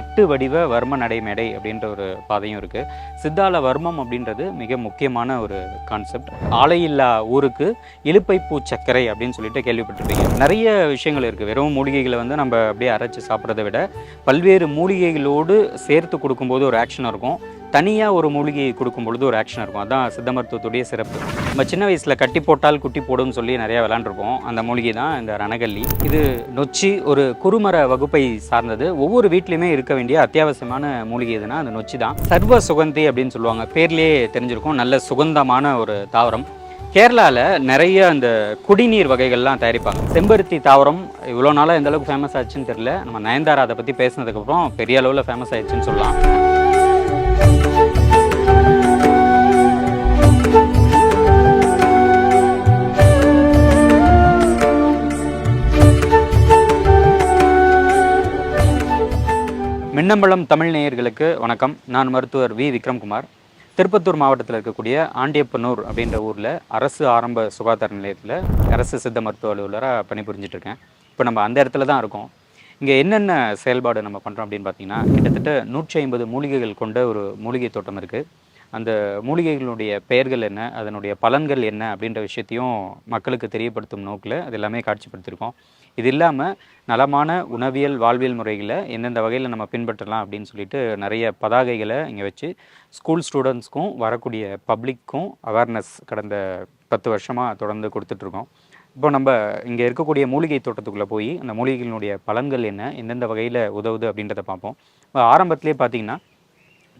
எட்டு வடிவ வர்ம நடைமேடை அப்படின்ற ஒரு பாதையும் இருக்குது சித்தால வர்மம் அப்படின்றது மிக முக்கியமான ஒரு கான்செப்ட் ஆலையில்லா ஊருக்கு இலுப்பைப்பூ சர்க்கரை அப்படின்னு சொல்லிட்டு கேள்விப்பட்டிருப்பீங்க. நிறைய விஷயங்கள் இருக்குது வெறும் மூலிகைகளை வந்து நம்ம அப்படியே அரைச்சி சாப்பிட்றத விட பல்வேறு மூலிகைகளோடு சேர்த்து கொடுக்கும்போது ஒரு ஆக்ஷன் இருக்கும். தனியாக ஒரு மூலிகையை கொடுக்கும் பொழுது ஒரு ஆக்ஷன் இருக்கும். அதான் சித்த மருத்துவத்துடைய சிறப்பு. நம்ம சின்ன வயசில் கட்டி போட்டால் குட்டி போடும்னு சொல்லி நிறையா விளாண்டுருப்போம். அந்த மூலிகை தான் இந்த ரணகல்லி. இது நொச்சி ஒரு குறுமர வகுப்பை சார்ந்தது. ஒவ்வொரு வீட்லையுமே இருக்க வேண்டிய அத்தியாவசியமான மூலிகை எதுனா அந்த நொச்சி தான். சர்வ சுகந்தி அப்படின்னு சொல்லுவாங்க. பேர்லேயே தெரிஞ்சிருக்கும். நல்ல சுகந்தமான ஒரு தாவரம். கேரளாவில் நிறைய அந்த குடிநீர் வகைகள்லாம் தயாரிப்பாங்க. செம்பருத்தி தாவரம் இவ்வளோ நாளாக எந்த அளவுக்கு ஃபேமஸ் ஆச்சுன்னு தெரியல. நம்ம நயன்தாரா அதை பற்றி பேசினதுக்கப்புறம் பெரிய அளவில் ஃபேமஸ் ஆயிடுச்சுன்னு சொல்லலாம். மின்னம்பலம் தமிழ் நேயர்களுக்கு வணக்கம். நான் மருத்துவர் வி. விக்ரம்குமார். திருப்பத்தூர் மாவட்டத்தில் இருக்கக்கூடிய ஆண்டியப்பனூர் அப்படின்ற ஊரில் அரசு ஆரம்ப சுகாதார நிலையத்தில் அரசு சித்த மருத்துவ அலுவலராக பணிபுரிஞ்சிட்ருக்கேன் இப்போ நம்ம அந்த இடத்துல தான் இருக்கோம். இங்கே என்னென்ன செயல்பாடு நம்ம பண்ணுறோம் அப்படின்னு பார்த்தீங்கன்னா கிட்டத்தட்ட நூற்றி ஐம்பது மூலிகைகள் கொண்ட ஒரு மூலிகை தோட்டம் இருக்குது அந்த மூலிகைகளுடைய பெயர்கள் என்ன அதனுடைய பலன்கள் என்ன அப்படின்ற விஷயத்தையும் மக்களுக்கு தெரியப்படுத்தும் நோக்கில் அது எல்லாமே காட்சிப்படுத்தியிருக்கோம். இது இல்லாமல் நலமான உணவியல் வாழ்வியல் முறைகளை எந்தெந்த வகையில் நம்ம பின்பற்றலாம் அப்படின்னு சொல்லிட்டு நிறைய பதாகைகளை இங்கே வச்சு ஸ்கூல் ஸ்டூடெண்ட்ஸ்க்கும் வரக்கூடிய பப்ளிக்கும் அவேர்னஸ் கடந்த பத்து வருஷமாக தொடர்ந்து கொடுத்துட்ருக்கோம். இப்போ நம்ம இங்கே இருக்கக்கூடிய மூலிகை தோட்டத்துக்குள்ளே போய் அந்த மூலிகைகளினுடைய பலன்கள் என்ன எந்தெந்த வகையில் உதவுது அப்படின்றத பார்ப்போம். இப்போ ஆரம்பத்திலே பார்த்தீங்கன்னா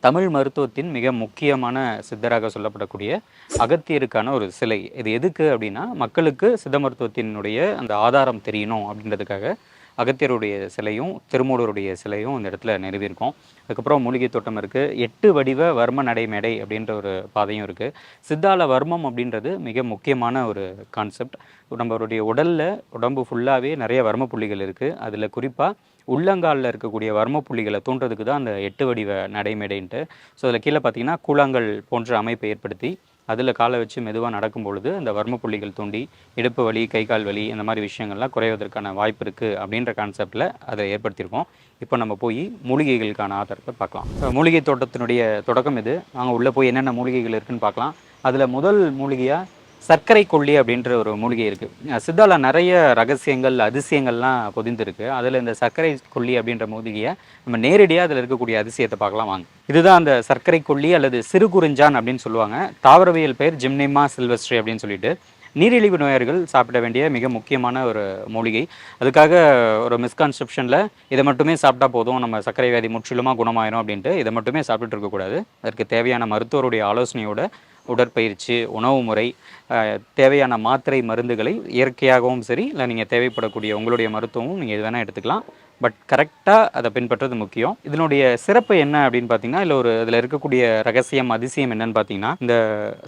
தமிழ் மருத்துவத்தின் மிக முக்கியமான சித்தராக சொல்லப்படக்கூடிய அகத்தியருக்கான ஒரு சிலை. இது எதுக்கு அப்படின்னா மக்களுக்கு சித்த மருத்துவத்தினுடைய அந்த ஆதாரம் தெரியணும் அப்படின்றதுக்காக அகத்தியருடைய சிலையும் திருமூலருடைய சிலையும் இந்த இடத்துல நிறுவியிருக்கோம். அதுக்கப்புறம் மூலிகை தோட்டம் இருக்குது எட்டு வடிவ வர்ம நடைமேடை அப்படின்ற ஒரு பாதையும் இருக்குது சித்தால வர்மம் அப்படின்றது மிக முக்கியமான ஒரு கான்செப்ட் நம்மளுடைய உடலில் உடம்பு ஃபுல்லாகவே நிறைய வர்ம புள்ளிகள் இருக்குது அதில் குறிப்பாக உள்ளங்காலில் இருக்கக்கூடிய வர்ம புள்ளிகளை தூண்டுறதுக்கு தான் அந்த எட்டு வடிவ நடைமேடைன்ட்டு. ஸோ அதில் கீழே பார்த்தீங்கன்னா கூழாங்கல் போன்ற அமைப்பை ஏற்படுத்தி அதில் காலை வச்சு மெதுவாக நடக்கும் பொழுது அந்த வர்ம புள்ளிகள் தூண்டி இடுப்பு வலி கை கால் வலி இந்த மாதிரி விஷயங்கள்லாம் குறைவதற்கான வாய்ப்பு இருக்குது அப்படின்ற கான்செப்டில் அதை ஏற்படுத்தியிருக்கோம். இப்போ நம்ம போய் மூலிகைகளுக்கான ஆதாரத்தை பார்க்கலாம். இப்போ மூலிகை தோட்டத்தினுடைய தொடக்கம் இது. நாங்கள் உள்ளே போய் என்னென்ன மூலிகைகள் இருக்குன்னு பார்க்கலாம். அதில் முதல் மூலிகையாக சர்க்கரை கொல்லி அப்படின்ற ஒரு மூலிகை இருக்குது சித்தால நிறைய ரகசியங்கள் அதிசயங்கள்லாம் பொதிந்திருக்கு. அதில் இந்த சர்க்கரை கொல்லி அப்படின்ற மூலிகையை நம்ம நேரடியாக அதில் இருக்கக்கூடிய அதிசயத்தை பார்க்கலாம் வாங்க. இதுதான் அந்த சர்க்கரை கொல்லி அல்லது சிறு குறிஞ்சான் அப்படின்னு சொல்லுவாங்க. தாவரவியல் பெயர் ஜிம்னிமா சில்வஸ்ட்ரி அப்படின்னு சொல்லிட்டு. நீரிழிவு நோயாளிகள் சாப்பிட வேண்டிய மிக முக்கியமான ஒரு மூலிகை. அதுக்காக ஒரு மிஸ்கான்செப்ஷனில் இதை மட்டுமே சாப்பிட்டா போதும் நம்ம சர்க்கரை வியாதி முற்றிலுமாக குணமாயிரும் அப்படின்ட்டு இதை மட்டுமே சாப்பிட்டுட்டு இருக்கக்கூடாது. அதற்கு தேவையான மருத்துவருடைய ஆலோசனையோட உடற்பயிற்சி உணவு முறை தேவையான மாத்திரை மருந்துகளை இயற்கையாகவும் சரி இல்லை நீங்கள் தேவைப்படக்கூடிய உங்களுடைய மருத்துவமும் நீங்கள் எது வேணால் எடுத்துக்கலாம். பட் கரெக்டாக அதை பின்பற்றது முக்கியம். இதனுடைய சிறப்பு என்ன அப்படின்னு பார்த்தீங்கன்னா இல்லை ஒரு இதில் இருக்கக்கூடிய ரகசியம் அதிசயம் என்னன்னு பார்த்தீங்கன்னா இந்த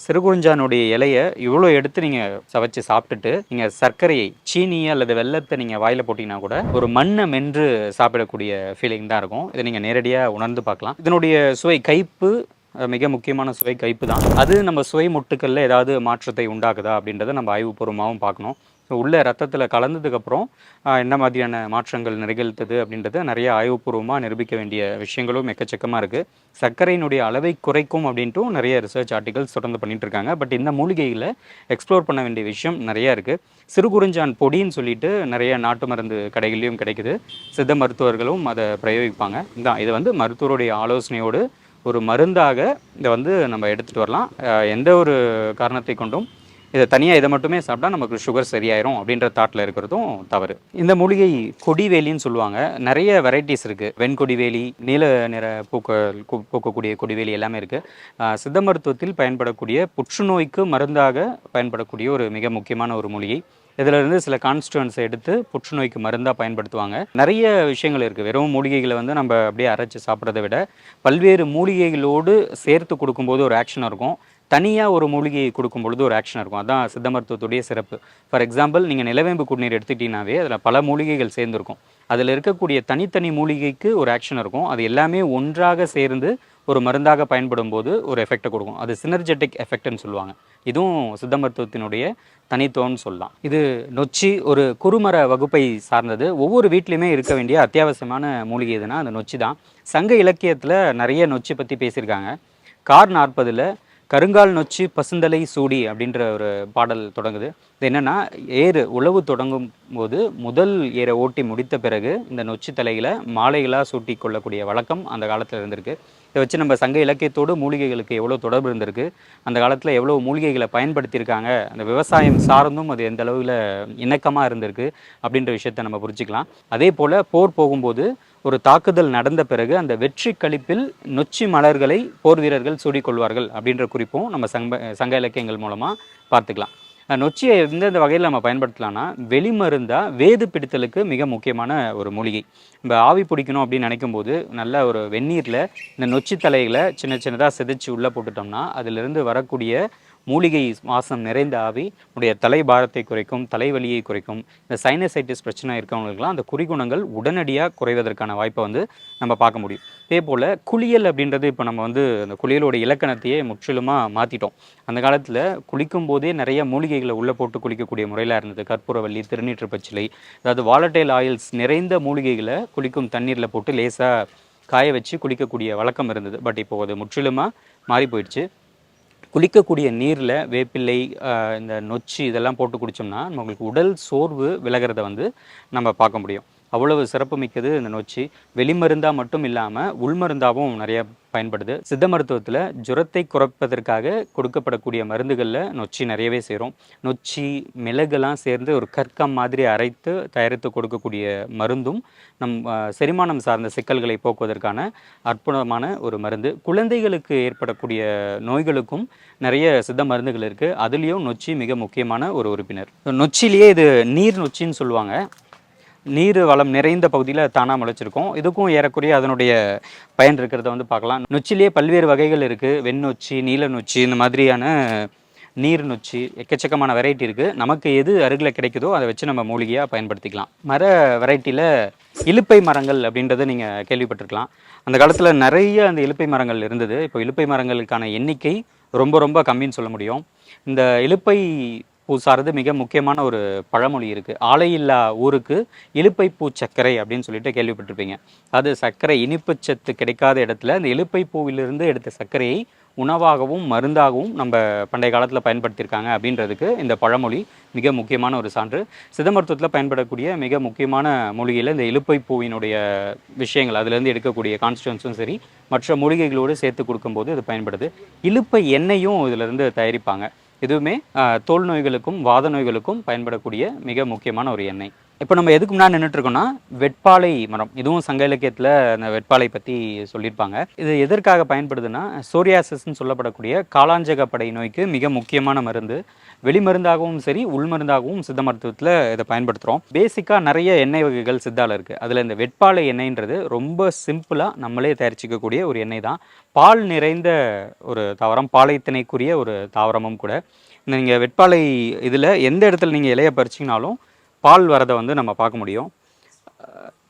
சிறுகுறிஞ்சானுடைய இலையை இவ்வளோ எடுத்து நீங்கள் சவைச்சு சாப்பிட்டுட்டு நீங்கள் சர்க்கரையை சீனியை அல்லது வெள்ளத்தை நீங்கள் வாயில் போட்டிங்கன்னா கூட ஒரு மண்ணை மென்று சாப்பிடக்கூடிய ஃபீலிங் தான் இருக்கும். இதை நீங்கள் நேரடியாக உணர்ந்து பார்க்கலாம். இதனுடைய சுவை கைப்பு மிக முக்கியமான சுவை கைப்பு தான். அது நம்ம சுவை முட்டுக்களில் ஏதாவது மாற்றத்தை உண்டாக்குதா அப்படின்றத நம்ம ஆய்வுபூர்வமாகவும் பார்க்கணும். ஸோ உள்ள ரத்தத்தில் கலந்ததுக்கப்புறம் என்ன மாதிரியான மாற்றங்கள் நிகழ்த்தது அப்படின்றத நிறைய ஆய்வுபூர்வமாக நிரூபிக்க வேண்டிய விஷயங்களும் எக்கச்சக்கமாக இருக்குது சர்க்கரையினுடைய அளவை குறைக்கும் அப்படின்ட்டும் நிறைய ரிசர்ச் ஆர்டிகல்ஸ் தொடர்ந்து பண்ணிட்டு இருக்காங்க. பட் இந்த மூலிகையில் எக்ஸ்ப்ளோர் பண்ண வேண்டிய விஷயம் நிறைய இருக்குது சிறுகுறிஞ்சான் பொடின்னு சொல்லிட்டு நிறைய நாட்டு மருந்து கடைகள்லையும் கிடைக்குது. சித்த மருத்துவர்களும் அதை பிரயோகிப்பாங்க. தான் இது வந்து மருத்துவருடைய ஆலோசனையோடு ஒரு மருந்தாக இதை வந்து நம்ம எடுத்துகிட்டு வரலாம். எந்த ஒரு காரணத்தை கொண்டும் இதை தனியாக இதை மட்டுமே சாப்பிட்டா நமக்கு சுகர் சரியாயிரும் அப்படின்ற தாட்டில் இருக்கிறதும் தவறு. இந்த மூலிகை கொடிவேலின்னு சொல்லுவாங்க. நிறைய வெரைட்டிஸ் இருக்குது வெண்கொடிவேலி நீல நிற பூக்க பூக்கக்கூடிய கொடிவேலி எல்லாமே இருக்குது சித்த மருத்துவத்தில் பயன்படக்கூடிய புற்றுநோய்க்கு மருந்தாக பயன்படக்கூடிய ஒரு மிக முக்கியமான ஒரு மூலிகை. இதிலிருந்து சில கான்ஸ்டுவன்ஸை எடுத்து புற்றுநோய்க்கு மருந்தாக பயன்படுத்துவாங்க. நிறைய விஷயங்கள் இருக்குது வெறும் மூலிகைகளை வந்து நம்ம அப்படியே அரைச்சு சாப்பிட்றத விட பல்வேறு மூலிகைகளோடு சேர்த்து கொடுக்கும்போது ஒரு ஆக்ஷன் இருக்கும். தனியாக ஒரு மூலிகையை கொடுக்கும் பொழுது ஒரு ஆக்ஷன் இருக்கும். அதான் சித்த மருத்துவத்துடைய சிறப்பு. ஃபார் எக்ஸாம்பிள் நீங்கள் நிலவேம்பு குடிநீர் எடுத்துக்கிட்டீங்கனாவே அதில் பல மூலிகைகள் சேர்ந்துருக்கும். அதில் இருக்கக்கூடிய தனித்தனி மூலிகைக்கு ஒரு ஆக்ஷன் இருக்கும். அது எல்லாமே ஒன்றாக சேர்ந்து ஒரு மருந்தாக பயன்படும் போது ஒரு எஃபெக்டை கொடுக்கும். அது சினர்ஜெட்டிக் எஃபெக்ட்னு சொல்லுவாங்க. இதுவும் சித்த மருத்துவத்தினுடைய தனித்துவம்னு சொல்லலாம். இது நொச்சி ஒரு குறுமர வகுப்பை சார்ந்தது. ஒவ்வொரு வீட்லேயுமே இருக்க வேண்டிய அத்தியாவசியமான மூலிகை எதுனா அந்த நொச்சி தான். சங்க இலக்கியத்தில் நிறைய நொச்சி பற்றி பேசியிருக்காங்க. கார் நாற்பதில் கருங்கால் நொச்சி பசுந்தலை சூடி அப்படின்ற ஒரு பாடல் தொடங்குது. இது என்னென்னா ஏறு உழவு தொடங்கும் போது முதல் ஏரை ஓட்டி முடித்த பிறகு இந்த நொச்சி தலைகளை மாலைகளாக சூட்டி கொள்ளக்கூடிய வழக்கம் அந்த காலத்தில் இருந்திருக்கு. இதை வச்சு நம்ம சங்க இலக்கியத்தோடு மூலிகைகளுக்கு எவ்வளோ தொடர்பு இருந்திருக்கு அந்த காலத்தில் எவ்வளோ மூலிகைகளை பயன்படுத்தியிருக்காங்க அந்த விவசாயம் சார்ந்தும் அது எந்த அளவில் இணக்கமாக இருந்திருக்கு அப்படின்ற விஷயத்தை நம்ம புரிஞ்சுக்கலாம். அதே போல் போர் போகும்போது ஒரு தாக்குதல் நடந்த பிறகு அந்த வெற்றி கழிப்பில் நொச்சி மலர்களை போர் வீரர்கள் சூடிக்கொள்வார்கள் அப்படின்ற குறிப்பும் நம்ம சங்க சங்க இலக்கியங்கள் மூலமாக பார்த்துக்கலாம். நொச்சியை எந்தெந்த வகையில் நம்ம பயன்படுத்தலாம்னா வெளிமருந்தா வேது பிடித்தலுக்கு மிக முக்கியமான ஒரு மூலிகை. நம்ம ஆவி பிடிக்கணும் அப்படின்னு நினைக்கும் போது நல்ல ஒரு வெந்நீரில் இந்த நொச்சி தலைகளை சின்ன சின்னதாக சிதைச்சு உள்ளே போட்டுட்டோம்னா அதிலிருந்து வரக்கூடிய மூலிகை வாசம் நிறைந்த ஆவி உடைய தலைபாரத்தை குறைக்கும் தலைவலியை குறைக்கும் இந்த சைனசைட்டிஸ் பிரச்சனை இருக்கவங்களுக்குலாம் அந்த குறிகுணங்கள் உடனடியாக குறைவதற்கான வாய்ப்பை வந்து நம்ம பார்க்க முடியும். இதே போல் குளியல் அப்படின்றது இப்போ நம்ம வந்து அந்த குளியலோட இலக்கணத்தையே முற்றிலுமாக மாற்றிட்டோம் அந்த காலத்தில் குளிக்கும் போதே நிறைய மூலிகைகளை உள்ளே போட்டு குளிக்கக்கூடிய முறையில் இருந்தது. கற்பூரவல்லி திருநீற்று பச்சிலை அதாவது வாலட்டைல் ஆயில்ஸ் நிறைந்த மூலிகைகளை குளிக்கும் தண்ணீரில் போட்டு லேசாக காய வச்சு குளிக்கக்கூடிய வழக்கம் இருந்தது. பட் இப்போது அது முற்றிலுமாக மாறி போயிடுச்சு. குளிக்கக்கூடிய நீரில் வேப்பிலை இந்த நொச்சி இதெல்லாம் போட்டு குடித்தோம்னா நம்மளுக்கு உடல் சோர்வு விலகிறத வந்து நம்ம பார்க்க முடியும். அவ்வளவு சிறப்பு மிக்கது இந்த நொச்சி. வெளிமருந்தாக மட்டும் இல்லாமல் உள்மருந்தாகவும் நிறைய பயன்படுது. சித்த மருத்துவத்தில் ஜுரத்தை குறைப்பதற்காக கொடுக்கப்படக்கூடிய மருந்துகளில் நொச்சி நிறையவே சேரும். நொச்சி மிளகெல்லாம் சேர்ந்து ஒரு கற்கம் மாதிரி அரைத்து தயாரித்து கொடுக்கக்கூடிய மருந்தும் நம் செரிமானம் சார்ந்த சிக்கல்களை போக்குவதற்கான அற்புதமான ஒரு மருந்து. குழந்தைகளுக்கு ஏற்படக்கூடிய நோய்களுக்கும் நிறைய சித்த மருந்துகள் இருக்குது அதுலேயும் நொச்சி மிக முக்கியமான ஒரு உறுப்பினர். நொச்சிலேயே இது நீர் நொச்சின்னு சொல்லுவாங்க. நீர் வளம் நிறைந்த பகுதியில் தானாக முளைச்சிருக்கும். இதுக்கும் ஏறக்குறைய அதனுடைய பயன் இருக்கிறத வந்து பார்க்கலாம். நொச்சிலேயே பல்வேறு வகைகள் இருக்குது வெண்ணொச்சி நீல நொச்சி இந்த மாதிரியான நீர் நொச்சி எக்கச்சக்கமான வெரைட்டி இருக்குது நமக்கு எது அருகில் கிடைக்குதோ அதை வச்சு நம்ம மூலிகையாக பயன்படுத்திக்கலாம். மர வெரைட்டியில் இலுப்பை மரங்கள் அப்படின்றத நீங்கள் கேள்விப்பட்டிருக்கலாம். அந்த காலத்தில் நிறைய அந்த இலுப்பை மரங்கள் இருந்தது. இப்போ இலுப்பை மரங்களுக்கான எண்ணிக்கை ரொம்ப ரொம்ப கம்மின்னு சொல்ல முடியும். இந்த இலுப்பை பூ சார்ந்து மிக முக்கியமான ஒரு பழமொழி இருக்குது ஆலையில்லா ஊருக்கு இலுப்பை பூ சர்க்கரை அப்படின்னு சொல்லிட்டு கேள்விப்பட்டிருப்பீங்க. அது சர்க்கரை இனிப்பு சத்து கிடைக்காத இடத்துல இந்த இலுப்பை பூவிலிருந்து எடுத்த சர்க்கரையை உணவாகவும் மருந்தாகவும் நம்ம பண்டைய காலத்தில் பயன்படுத்தியிருக்காங்க அப்படின்றதுக்கு இந்த பழமொழி மிக முக்கியமான ஒரு சான்று. சித்த மருத்துவத்தில் பயன்படக்கூடிய மிக முக்கியமான மூலிகையில் இந்த இலுப்பை பூவினுடைய விஷயங்கள் அதுலேருந்து எடுக்கக்கூடிய கான்ஸ்டியூன்ஸும் சரி மற்ற மூலிகைகளோடு சேர்த்து கொடுக்கும்போது இது பயன்படுது. இலுப்பை எண்ணெயும் இதிலிருந்து தயாரிப்பாங்க. இதுவுமே தோல் நோய்களுக்கும் வாத நோய்களுக்கும் பயன்படக்கூடிய மிக முக்கியமான ஒரு எண்ணெய். இப்போ நம்ம எதுக்கு முன்னாடி நின்றுட்டுருக்கோம்னா வெட்பாலை மரம். இதுவும் சங்க இலக்கியத்தில் அந்த வெட்பாலை பற்றி சொல்லியிருப்பாங்க. இது எதற்காக பயன்படுதுன்னா சோரியாசிஸ்ன்னு சொல்லப்படக்கூடிய காலாஞ்சகப்படை நோய்க்கு மிக முக்கியமான மருந்து. வெளிமருந்தாகவும் சரி உள்மருந்தாகவும் சித்த மருத்துவத்தில் இதை பயன்படுத்துகிறோம் பேசிக்காக நிறைய எண்ணெய் வகைகள் சித்தால இருக்குது அதில் இந்த வெட்பாலை எண்ணெய்ன்றது ரொம்ப சிம்பிளாக நம்மளே தயாரிச்சிக்கக்கூடிய ஒரு எண்ணெய் தான். பால் நிறைந்த ஒரு தாவரம் பாலைத்திணைக்குரிய ஒரு தாவரமும் கூட. நீங்கள் வெட்பாலை இதில் எந்த இடத்துல நீங்கள் இலையை பறிச்சிங்கனாலும் பால் வரதை வந்து நம்ம பார்க்க முடியும்.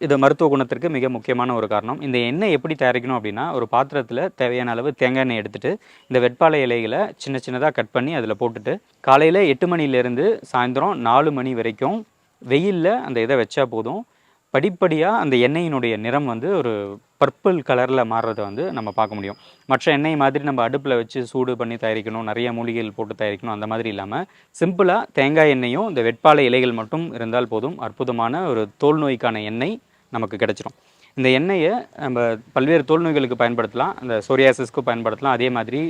இது மருத்துவ குணத்திற்கு மிக முக்கியமான ஒரு காரணம். இந்த எண்ணெய் எப்படி தயாரிக்கணும் அப்படின்னா ஒரு பாத்திரத்தில் தேவையான அளவு தேங்காய் எண்ணெய் எடுத்துகிட்டு இந்த வெட்பாலை இலைகளை சின்ன சின்னதாக கட் பண்ணி அதில் போட்டுட்டு காலையில் எட்டு மணிலேருந்து சாயந்தரம் நாலு மணி வரைக்கும் வெயிலில் அந்த இதை வச்சா போதும். படிப்படியாக அந்த எண்ணெயினுடைய நிறம் வந்து ஒரு பர்பிள் கலரில் மாறுறதை வந்து நம்ம பார்க்க முடியும். மற்ற எண்ணெய் மாதிரி நம்ம அடுப்பில் வச்சு சூடு பண்ணி தயாரிக்கணும் நிறைய மூலிகைகள் போட்டு தயாரிக்கணும் அந்த மாதிரி இல்லாமல் சிம்பிளாக தேங்காய் எண்ணெயும் இந்த வெட்பாலை இலைகள் மட்டும் இருந்தால் போதும். அற்புதமான ஒரு தோல் நோய்க்கான எண்ணெய் நமக்கு கிடச்சிரும். இந்த எண்ணெயை நம்ம பல்வேறு தோல் நோய்களுக்கு பயன்படுத்தலாம். அந்த சோரியாசிஸ்க்கு பயன்படுத்தலாம். அதே மாதிரி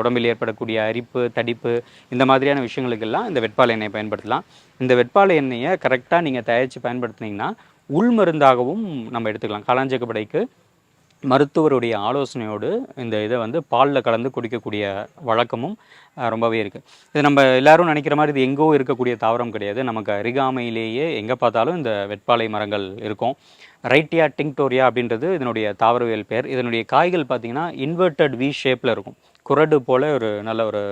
உடம்பில் ஏற்படக்கூடிய அரிப்பு தடிப்பு இந்த மாதிரியான விஷயங்களுக்கெல்லாம் இந்த வெட்பாலை எண்ணெயை பயன்படுத்தலாம். இந்த வெட்பாலை எண்ணெயை கரெக்டாக நீங்கள் தயாரித்து பயன்படுத்துனீங்கன்னா உள்மருந்தாகவும் நம்ம எடுத்துக்கலாம். காலாஞ்சகப்படைக்கு மருத்துவருடைய ஆலோசனையோடு இந்த இதை வந்து பாலில் கலந்து குடிக்கக்கூடிய வழக்கமும் ரொம்பவே இருக்குது இது நம்ம எல்லாரும் நினைக்கிற மாதிரி இது எங்கோ இருக்கக்கூடிய தாவரம் கிடையாது. நமக்கு அருகாமையிலேயே எங்கே பார்த்தாலும் இந்த வெட்பாலை மரங்கள் இருக்கும். ரைட்டியா டிங்டோரியா அப்படின்றது இதனுடைய தாவரவியல் பெயர். இதனுடைய காய்கள் பார்த்தீங்கன்னா இன்வெர்ட்டட் வி ஷேப்பில் இருக்கும். குரடு போல் ஒரு நல்ல ஒரு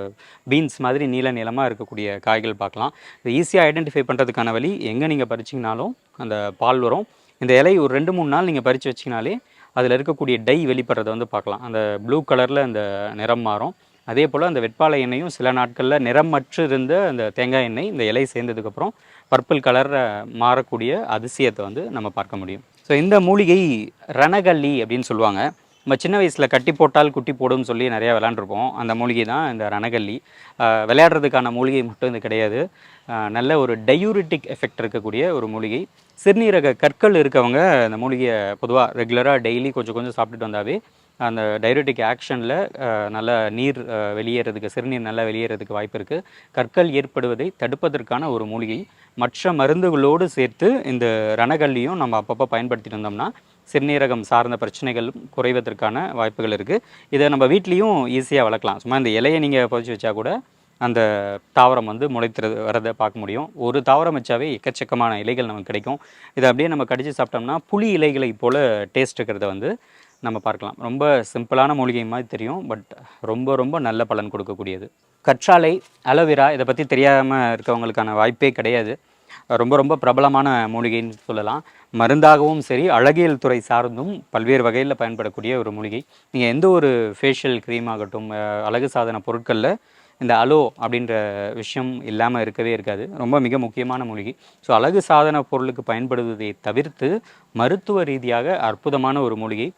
பீன்ஸ் மாதிரி நீல நீளமாக இருக்கக்கூடிய காய்கள் பார்க்கலாம். இது ஈஸியாக ஐடென்டிஃபை பண்ணுறதுக்கான வழி எங்கே நீங்கள் பறிச்சிங்கனாலும் அந்த பால் வரும். இந்த இலை ஒரு ரெண்டு மூணு நாள் நீங்கள் பறித்து வச்சிங்கனாலே அதில் இருக்கக்கூடிய டை வெளிப்படுறதை வந்து பார்க்கலாம். அந்த ப்ளூ கலரில் அந்த நிறம் மாறும். அதே போல் அந்த வெட்பாலை எண்ணெயும் சில நாட்களில் நிறமற்று இருந்த அந்த தேங்காய் எண்ணெய் இந்த இலை சேர்ந்ததுக்கப்புறம் பர்பிள் கலரில் மாறக்கூடிய அதிசயத்தை வந்து நம்ம பார்க்க முடியும். ஸோ இந்த மூலிகை ரணகல்லி அப்படின்னு சொல்லுவாங்க. நம்ம சின்ன வயசில் கட்டி போட்டால் குட்டி போடும்னு சொல்லி நிறையா விளாண்டுருப்போம். அந்த மூலிகை தான் இந்த ரணகல்லி. விளையாடுறதுக்கான மூலிகை மட்டும் இது கிடையாது. நல்ல ஒரு டயூரிட்டிக் எஃபெக்ட் இருக்கக்கூடிய ஒரு மூலிகை. சிறுநீரக கற்கள் இருக்கவங்க இந்த மூலிகையை பொதுவாக ரெகுலராக டெய்லி கொஞ்சம் கொஞ்சம் சாப்பிட்டுட்டு வந்தாவே அந்த டைரட்டிக் ஆக்ஷனில் நல்ல நீர் வெளியேறதுக்கு சிறுநீர் நல்லா வெளியேறதுக்கு வாய்ப்பு இருக்குது கற்கள் ஏற்படுவதை தடுப்பதற்கான ஒரு மூலிகை. மற்ற மருந்துகளோடு சேர்த்து இந்த ரணகல்லியும் நம்ம அப்பப்போ பயன்படுத்திட்டு வந்தோம்னா சிறுநீரகம் சார்ந்த பிரச்சனைகள் குறைவதற்கான வாய்ப்புகள் இருக்குது இதை நம்ம வீட்லேயும் ஈஸியாக வளர்க்கலாம். சும்மா இந்த இலையை நீங்கள் புதைச்சி வச்சா கூட அந்த தாவரம் வந்து முளைத்துறது வரதை பார்க்க முடியும். ஒரு தாவரம் வச்சாவே எக்கச்சக்கமான இலைகள் நமக்கு கிடைக்கும். இதை அப்படியே நம்ம கடித்து சாப்பிட்டோம்னா புளி இலைகளை போல் டேஸ்ட் இருக்கிறத வந்து நம்ம பார்க்கலாம். ரொம்ப சிம்பிளான மூலிகை மாதிரி தெரியும் பட் ரொம்ப ரொம்ப நல்ல பலன் கொடுக்கக்கூடியது. கற்றாழை அலோவேரா இதை பற்றி தெரியாமல் இருக்கவங்களுக்கான வாய்ப்பே கிடையாது. ரொம்ப ரொம்ப பிரபலமான மூலிகைன்னு சொல்லலாம். மருந்தாகவும் சரி அழகியல் துறை சார்ந்தும் பல்வேறு வகையில் பயன்படக்கூடிய ஒரு மூலிகை. நீங்கள் எந்த ஒரு ஃபேஷியல் க்ரீம் ஆகட்டும் அழகு சாதன பொருட்களில் இந்த அலோ அப்படின்ற விஷயம் இல்லாமல் இருக்கவே இருக்காது. ரொம்ப மிக முக்கியமான மூலிகை. ஸோ அழகு சாதன பொருளுக்கு பயன்படுவதை தவிர்த்து மருத்துவ ரீதியாக அற்புதமான ஒரு மூலிகை.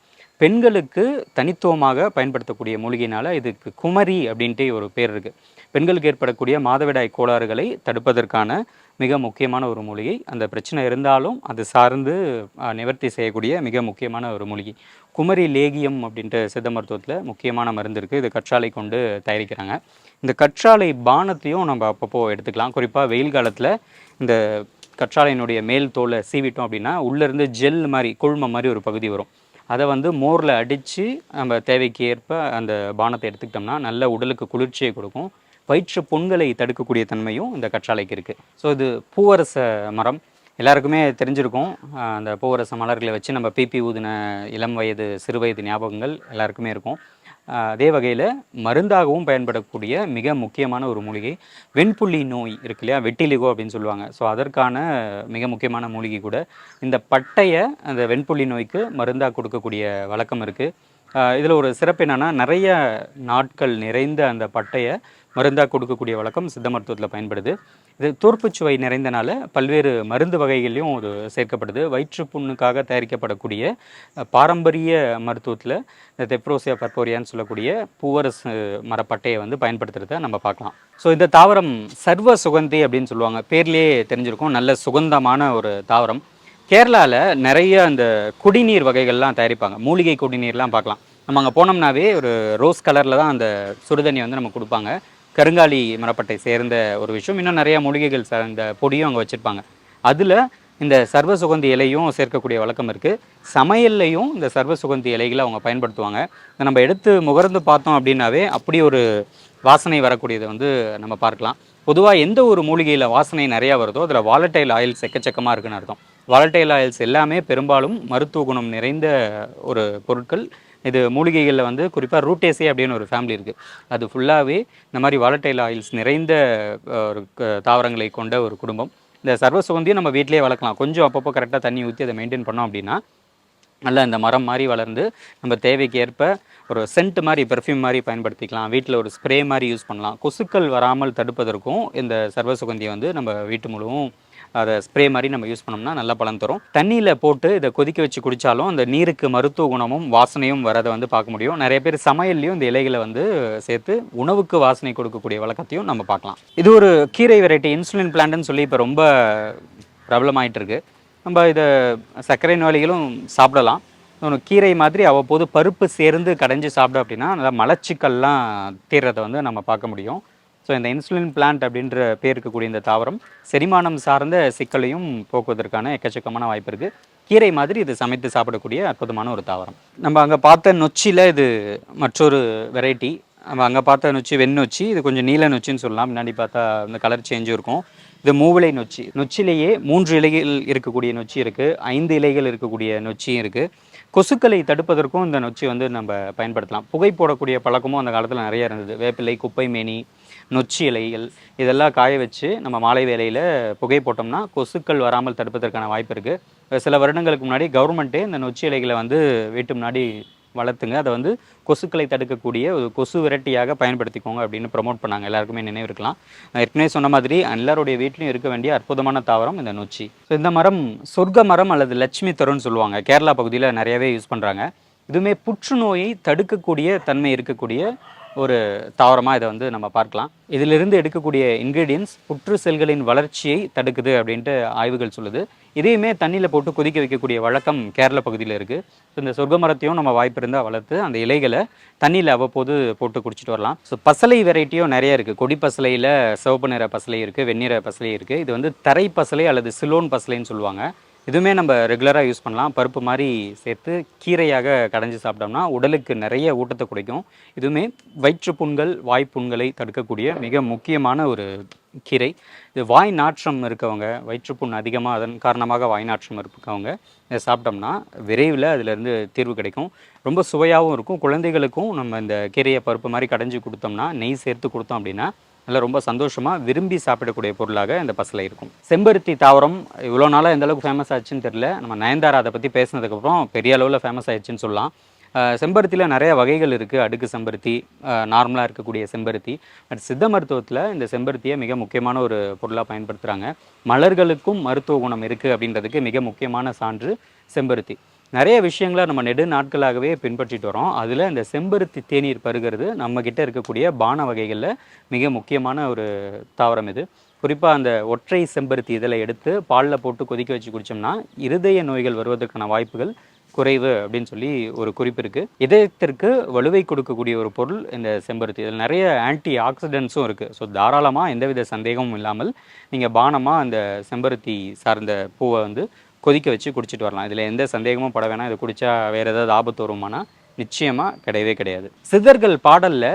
பெண்களுக்கு தனித்துவமாக பயன்படுத்தக்கூடிய மூலிகையினால் இதுக்கு குமரி அப்படின்ட்டு ஒரு பேர் இருக்குது பெண்களுக்கு ஏற்படக்கூடிய மாதவிடாய் கோளாறுகளை தடுப்பதற்கான மிக முக்கியமான ஒரு மூலிகை. அந்த பிரச்சனை இருந்தாலும் அது சார்ந்து நிவர்த்தி செய்யக்கூடிய மிக முக்கியமான ஒரு மூலிகை. குமரி லேகியம் அப்படின்ற சித்த மருத்துவத்தில் முக்கியமான மருந்து இருக்குது இது கற்றாழை கொண்டு தயாரிக்கிறாங்க. இந்த கற்றாழை பானத்தையும் நம்ம அப்பப்போ எடுத்துக்கலாம். குறிப்பாக வெயில் காலத்தில் இந்த கற்றாழையினுடைய மேல் தோலை சீவிட்டோம் அப்படின்னா உள்ளேருந்து ஜெல் மாதிரி குழும மாதிரி ஒரு பகுதி வரும். அதை வந்து மோரில் அடித்து நம்ம தேவைக்கு ஏற்ப அந்த பானத்தை எடுத்துக்கிட்டோம்னா நல்ல உடலுக்கு குளிர்ச்சியை கொடுக்கும். வயிற்று புண்களை தடுக்கக்கூடிய தன்மையும் இந்த கற்றாழைக்கு இருக்குது ஸோ இது பூவரச மரம். எல்லாருக்குமே தெரிஞ்சிருக்கும். அந்த பூவரச மலர்களை வச்சு நம்ம பிபி ஊதின இளம் வயது சிறு வயது ஞாபகங்கள் எல்லாருக்குமே இருக்கும். அதே வகையில் மருந்தாகவும் பயன்படக்கூடிய மிக முக்கியமான ஒரு மூலிகை வெண்புள்ளி நோய் இருக்கு இல்லையா? வெட்டிலிகோ அப்படின்னு சொல்லுவாங்க. ஸோ அதற்கான மிக முக்கியமான மூலிகை கூட இந்த பட்டையை அந்த வெண்புள்ளி நோய்க்கு மருந்தாக கொடுக்கக்கூடிய வழக்கம் இருக்குது இதில் ஒரு சிறப்பு என்னென்னா நிறைய நாட்கள் நிறைந்த அந்த பட்டையை மருந்தாக கொடுக்கக்கூடிய வழக்கம் சித்த மருத்துவத்தில் பயன்படுது. இது தோற்புச்சுவை நிறைந்தனால பல்வேறு மருந்து வகைகளையும் இது சேர்க்கப்படுது. வயிற்றுப்புண்ணுக்காக தயாரிக்கப்படக்கூடிய பாரம்பரிய மருத்துவத்தில் இந்த தெப்ரோசியா பர்போரியான்னு சொல்லக்கூடிய பூவரசு மரப்பட்டையை வந்து பயன்படுத்துறத நம்ம பார்க்கலாம். ஸோ இந்த தாவரம் சர்வ சுகந்தி அப்படின்னு சொல்லுவாங்க. பேர்லேயே தெரிஞ்சிருக்கும். நல்ல சுகந்தமான ஒரு தாவரம். கேரளாவில் நிறைய அந்த குடிநீர் வகைகள்லாம் தயாரிப்பாங்க. மூலிகை குடிநீர்லாம் பார்க்கலாம். நம்ம அங்கே போனோம்னாவே ஒரு ரோஸ் கலரில் தான் அந்த சுடுதண்ணி வந்து நமக்கு கொடுப்பாங்க. கருங்காலி மரப்பட்டை சேர்ந்த ஒரு விஷயம். இன்னும் நிறையா மூலிகைகள் சார்ந்த பொடியும் அங்கே வச்சுருப்பாங்க. அதில் இந்த சர்வ சுகந்தி இலையும் சேர்க்கக்கூடிய வழக்கம் இருக்குது சமையல்லையும் இந்த சர்வ சுகந்தி இலைகளை அவங்க பயன்படுத்துவாங்க. இதை நம்ம எடுத்து முகர்ந்து பார்த்தோம் அப்படின்னாவே அப்படி ஒரு வாசனை வரக்கூடியதை வந்து நம்ம பார்க்கலாம். பொதுவாக எந்த ஒரு மூலிகையில் வாசனை நிறையா வருதோ அதில் வாலட்டைல் ஆயில்ஸ் எக்கச்சக்கமாக இருக்குன்னு அர்த்தம். வாலட்டைல் ஆயில்ஸ் எல்லாமே பெரும்பாலும் மருத்துவ குணம் நிறைந்த ஒரு பொருட்கள். இது மூலிகைகளில் வந்து குறிப்பாக ரூட்டேசி அப்படின்னு ஒரு ஃபேமிலி இருக்குது அது ஃபுல்லாகவே இந்த மாதிரி வாலட்டைல் ஆயில்ஸ் நிறைந்த ஒரு தாவரங்களை கொண்ட ஒரு குடும்பம். இந்த சர்வ சுகந்தியும் நம்ம வீட்டிலேயே வளர்க்கலாம். கொஞ்சம் அப்பப்போ கரெக்டாக தண்ணி ஊற்றி அதை மெயின்டைன் பண்ணோம் அப்படின்னா நல்லா இந்த மரம் மாதிரி வளர்ந்து நம்ம தேவைக்கு ஏற்ப ஒரு சென்ட் மாதிரி பெர்ஃப்யூம் மாதிரி பயன்படுத்திக்கலாம். வீட்டில் ஒரு ஸ்ப்ரே மாதிரி யூஸ் பண்ணலாம். கொசுக்கள் வராமல் தடுப்பதற்கும் இந்த சர்வ சுகந்தியை வந்து நம்ம வீட்டு முழுவதும் அதை ஸ்ப்ரே மாதிரி நம்ம யூஸ் பண்ணோம்னா நல்ல பலன் தரும். தண்ணியில் போட்டு இதை கொதிக்க வச்சு குடித்தாலும் அந்த நீருக்கு மருத்துவ குணமும் வாசனையும் வரதை வந்து பார்க்க முடியும். நிறைய பேர் சமையல்லையும் இந்த இலைகளை வந்து சேர்த்து உணவுக்கு வாசனை கொடுக்கக்கூடிய வழக்கத்தையும் நம்ம பார்க்கலாம். இது ஒரு கீரை வெரைட்டி இன்சுலின் பிளான்ட்னு சொல்லி இப்போ ரொம்ப பிரபலமாயிட்டு இருக்கு. நம்ம இதை சர்க்கரை நோயாளிகளும் சாப்பிடலாம். ஒன்று கீரை மாதிரி அவ்வப்போது பருப்பு சேர்ந்து கடைஞ்சி சாப்பிட்டோம் அப்படின்னா நல்லா மலச்சிக்கல்லாம் தீர்றதை வந்து நம்ம பார்க்க முடியும். ஸோ இந்த இன்சுலின் பிளான்ட் அப்படின்ற பேர் இருக்கக்கூடிய இந்த தாவரம் செரிமானம் சார்ந்த சிக்கலையும் போக்குவதற்கான எக்கச்சக்கமான வாய்ப்பு இருக்குது கீரை மாதிரி இது சமைத்து சாப்பிடக்கூடிய அற்புதமான ஒரு தாவரம். நம்ம அங்கே பார்த்த நொச்சியில் இது மற்றொரு வெரைட்டி நம்ம அங்கே பார்த்த நொச்சி வெண்ணொச்சி இது கொஞ்சம் நீல நொச்சின்னு சொல்லலாம். முன்னாடி பார்த்தா இந்த கலர் சேஞ்சும் இருக்கும். இது மூவிலை நொச்சி. நொச்சிலேயே மூன்று இலைகள் இருக்கக்கூடிய நொச்சி இருக்குது ஐந்து இலைகள் இருக்கக்கூடிய நொச்சியும் இருக்குது கொசுக்களை தடுப்பதற்கும் இந்த நொச்சி வந்து நம்ம பயன்படுத்தலாம். புகை போடக்கூடிய பழக்கமும் அந்த காலத்தில் நிறைய இருந்தது. வேப்பிலை குப்பை மேனி நொச்சி இலைகள் இதெல்லாம் காய வச்சு நம்ம மாலை வேலையில் புகை போட்டோம்னா கொசுக்கள் வராமல் தடுப்பதற்கான வாய்ப்பு இருக்குது சில வருடங்களுக்கு முன்னாடி கவர்மெண்ட்டே இந்த நொச்சி இலைகளை வந்து வீட்டு முன்னாடி வளர்த்துங்க. அதை வந்து கொசுக்களை தடுக்கக்கூடிய ஒரு கொசு விரட்டியாக பயன்படுத்திக்கோங்க அப்படின்னு ப்ரமோட் பண்ணாங்க. எல்லாருக்குமே நினைவு இருக்கலாம். ஏற்கனவே சொன்ன மாதிரி எல்லாருடைய வீட்லையும் இருக்க வேண்டிய அற்புதமான தாவரம் இந்த நொச்சி. ஸோ இந்த மரம் சொர்க்க மரம் அல்லது லட்சுமி தருன்னு சொல்லுவாங்க. கேரளா பகுதியில் நிறையவே யூஸ் பண்ணுறாங்க இதுவுமே புற்றுநோயை தடுக்கக்கூடிய தன்மை இருக்கக்கூடிய ஒரு தாவரமாக இதை வந்து நம்ம பார்க்கலாம். இதிலிருந்து எடுக்கக்கூடிய இன்க்ரீடியன்ஸ் புற்று செல்களின் வளர்ச்சியை தடுக்குது அப்படின்ட்டு ஆய்வுகள் சொல்லுது. இதையுமே தண்ணியில் போட்டு கொதிக்க வைக்கக்கூடிய வழக்கம் கேரள பகுதியில் இருக்குது ஸோ இந்த சொர்க்க மரத்தையும் நம்ம வாய்ப்பு இருந்தால் வளர்த்து அந்த இலைகளை தண்ணியில் அவ்வப்போது போட்டு குடிச்சிட்டு வரலாம். ஸோ பசலை வெரைட்டியும் நிறைய இருக்குது கொடி பசலையில் சிவப்பு நிற பசலை இருக்குது வெண்ணிற பசலை இருக்குது இது வந்து தரை பசலை அல்லது சிலோன் பசலைன்னு சொல்லுவாங்க. இதுவுமே நம்ம ரெகுலராக யூஸ் பண்ணலாம். பருப்பு மாதிரி சேர்த்து கீரையாக கடைஞ்சி சாப்பிட்டோம்னா உடலுக்கு நிறைய ஊட்டத்தை குறைக்கும். இதுவுமே வயிற்றுப்புண்கள் வாய்ப்புண்களை தடுக்கக்கூடிய மிக முக்கியமான ஒரு கீரை. இது வாய் நாற்றம் இருக்கவங்க வயிற்றுப்புண் அதிகமாக அதன் காரணமாக வாய் நாற்றம் இருக்கவங்க இதை சாப்பிட்டோம்னா விரைவில் அதிலிருந்து தீர்வு கிடைக்கும். ரொம்ப சுவையாகவும் இருக்கும். குழந்தைகளுக்கும் நம்ம இந்த கீரையை பருப்பு மாதிரி கடைஞ்சி கொடுத்தோம்னா நெய் சேர்த்து கொடுத்தோம் அப்படின்னா நல்லா ரொம்ப சந்தோஷமாக விரும்பி சாப்பிடக்கூடிய பொருளாக இந்த பசலை இருக்கும். செம்பருத்தி தாவரம் இவ்வளோ நாளாக எந்த அளவுக்கு ஃபேமஸ் ஆச்சுன்னு தெரியல. நம்ம நயன்தாரா அதை பற்றி பேசினதுக்கப்புறம் பெரிய அளவில் ஃபேமஸ் ஆயிடுச்சுன்னு சொல்லலாம். செம்பருத்தியில் நிறைய வகைகள் இருக்குது அடுக்கு செம்பருத்தி நார்மலாக இருக்கக்கூடிய செம்பருத்தி. பட் சித்த மருத்துவத்தில் இந்த செம்பருத்தியை மிக முக்கியமான ஒரு பொருளாக பயன்படுத்துகிறாங்க மலர்களுக்கும் மருத்துவ குணம் இருக்குது அப்படின்றதுக்கு மிக முக்கியமான சான்று செம்பருத்தி. நிறைய விஷயங்களை நம்ம நெடு நாட்களாகவே பின்பற்றிட்டு வரோம். அதில் இந்த செம்பருத்தி தேநீர் பருகிறது நம்மக்கிட்ட இருக்கக்கூடிய பான வகைகளில் மிக முக்கியமான ஒரு தாவரம் இது. குறிப்பாக அந்த ஒற்றை செம்பருத்தி இதில் எடுத்து பாலில் போட்டு கொதிக்க வச்சு குடித்தோம்னா இருதய நோய்கள் வருவதற்கான வாய்ப்புகள் குறைவு அப்படின்னு சொல்லி ஒரு குறிப்பு இருக்குது இதயத்திற்கு வலுவை கொடுக்கக்கூடிய ஒரு பொருள் இந்த செம்பருத்தி. இதில் நிறைய ஆன்டி ஆக்சிடென்ட்ஸும் இருக்குது ஸோ தாராளமாக எந்தவித சந்தேகமும் இல்லாமல் நீங்கள் பானமாக அந்த செம்பருத்தி சார்ந்த பூவை வந்து கொதிக்க வச்சு குடிச்சிட்டு வரலாம். இதில் எந்த சந்தேகமும் பட வேணாம். இதை குடித்தா வேறு ஏதாவது ஆபத்து வருமானா? நிச்சயமாக கிடையவே கிடையாது. சித்தர்கள் பாடலில்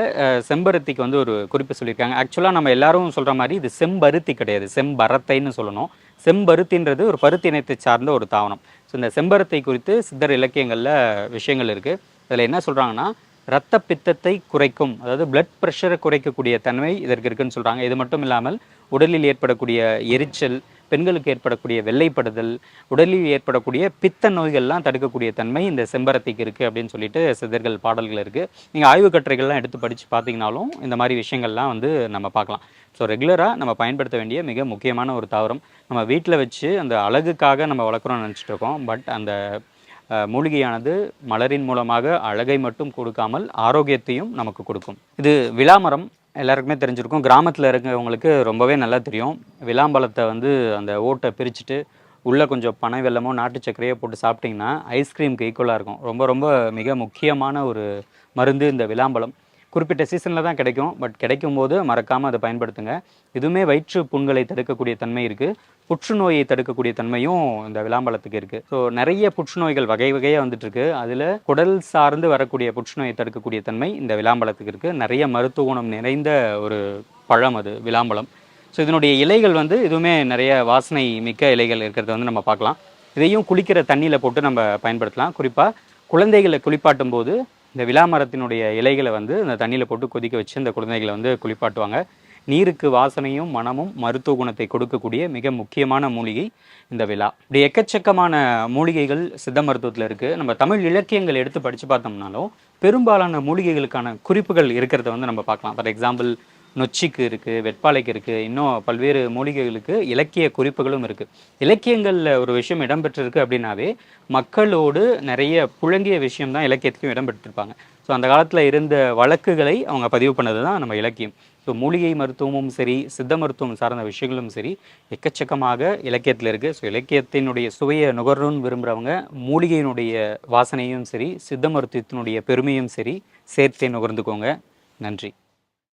செம்பருத்திக்கு வந்து ஒரு குறிப்பு சொல்லியிருக்காங்க. ஆக்சுவலாக நம்ம எல்லாரும் சொல்கிற மாதிரி இது செம்பருத்தி கிடையாது. செம்பரத்தைன்னு சொல்லணும். செம்பருத்தின்றது ஒரு பருத்தி இனத்தை சார்ந்த ஒரு தாவனம் ஸோ இந்த செம்பருத்தை குறித்து சித்தர் இலக்கியங்களில் விஷயங்கள் இருக்குது அதில் என்ன சொல்கிறாங்கன்னா ரத்த பித்தத்தை குறைக்கும் அதாவது பிளட் ப்ரெஷரை குறைக்கக்கூடிய தன்மை இதற்கு இருக்குன்னு சொல்கிறாங்க இது மட்டும் இல்லாமல் உடலில் ஏற்படக்கூடிய எரிச்சல் பெண்களுக்கு ஏற்படக்கூடிய வெள்ளைப்படுதல் உடலில் ஏற்படக்கூடிய பித்த நோய்கள்லாம் தடுக்கக்கூடிய தன்மை இந்த செம்பரத்திக்கு இருக்குது அப்படின்னு சொல்லிட்டு சிதர்கள் பாடல்கள் இருக்குது நீங்கள் ஆய்வு கட்டுரைகள்லாம் எடுத்து படித்து பார்த்தீங்கனாலும் இந்த மாதிரி விஷயங்கள்லாம் வந்து நம்ம பார்க்கலாம். ஸோ ரெகுலராக நம்ம பயன்படுத்த வேண்டிய மிக முக்கியமான ஒரு தாவரம். நம்ம வீட்டில் வச்சு அந்த அழகுக்காக நம்ம வளர்க்குறோம்னு நினச்சிட்டு இருக்கோம். பட் அந்த மூலிகையானது மலரின் மூலமாக அழகை மட்டும் கொடுக்காமல் ஆரோக்கியத்தையும் நமக்கு கொடுக்கும். இது விளாமரம் எல்லாருக்குமே தெரிஞ்சிருக்கும். கிராமத்தில் இருக்கிறவங்களுக்கு ரொம்பவே நல்லா தெரியும். விளாம்பழத்தை வந்து அந்த ஓட்டை பிரிச்சுட்டு உள்ளே கொஞ்சம் பனை வெள்ளமோ நாட்டு சர்க்கரையோ போட்டு சாப்பிட்டிங்கன்னா ஐஸ்கிரீமுக்கு ஈக்குவலாக இருக்கும். ரொம்ப ரொம்ப மிக முக்கியமான ஒரு மருந்து இந்த விளாம்பழம். குறிப்பிட்ட சீசனில் தான் கிடைக்கும். பட் கிடைக்கும் போது மறக்காமல் அதை பயன்படுத்துங்க. இதுவுமே வயிற்று புண்களை தடுக்கக்கூடிய தன்மை இருக்குது புற்றுநோயை தடுக்கக்கூடிய தன்மையும் இந்த விளாம்பழத்துக்கு இருக்குது ஸோ நிறைய புற்றுநோய்கள் வகை வகையாக வந்துட்டுருக்கு. அதில் குடல் சார்ந்து வரக்கூடிய புற்றுநோயை தடுக்கக்கூடிய தன்மை இந்த விளாம்பழத்துக்கு இருக்குது நிறைய மருத்துவ குணம் நிறைந்த ஒரு பழம் அது விளாம்பழம். ஸோ இதனுடைய இலைகள் வந்து இதுவுமே நிறைய வாசனை மிக்க இலைகள் இருக்கிறத வந்து நம்ம பார்க்கலாம். இதையும் குளிக்கிற தண்ணியில் போட்டு நம்ம பயன்படுத்தலாம். குறிப்பாக குழந்தைகளை குளிப்பாட்டும் போது இந்த விழா மரத்தினுடைய இலைகளை வந்து இந்த தண்ணியில் போட்டு கொதிக்க வச்சு இந்த குழந்தைகளை வந்து குளிப்பாட்டுவாங்க. நீருக்கு வாசனையும் மனமும் மருத்துவ குணத்தை கொடுக்கக்கூடிய மிக முக்கியமான மூலிகை இந்த விழா. இப்படி எக்கச்சக்கமான மூலிகைகள் சித்த மருத்துவத்தில் இருக்குது நம்ம தமிழ் இலக்கியங்கள் எடுத்து படித்து பார்த்தோம்னாலும் பெரும்பாலான மூலிகைகளுக்கான குறிப்புகள் இருக்கிறத வந்து நம்ம பார்க்கலாம். ஃபார் எக்ஸாம்பிள் நொச்சிக்கு இருக்குது வெட்பாலைக்கு இருக்குது இன்னும் பல்வேறு மூலிகைகளுக்கு இலக்கிய குறிப்புகளும் இருக்குது இலக்கியங்களில் ஒரு விஷயம் இடம்பெற்றிருக்கு அப்படின்னாவே மக்களோடு நிறைய புழங்கிய விஷயம் தான் இலக்கியத்துக்கும் இடம்பெற்றிருப்பாங்க. ஸோ அந்த காலத்தில் இருந்த வழக்குகளை அவங்க பதிவு பண்ணது தான் நம்ம இலக்கியம். ஸோ மூலிகை மருத்துவமும் சரி சித்த மருத்துவம் சார்ந்த விஷயங்களும் சரி எக்கச்சக்கமாக இலக்கியத்தில் இருக்குது ஸோ இலக்கியத்தினுடைய சுவையை நுகரணும்னு விரும்புகிறவங்க மூலிகையினுடைய வாசனையும் சரி சித்த மருத்துவத்தினுடைய பெருமையும் சரி சேர்த்தே நுகர்ந்துக்கோங்க. நன்றி.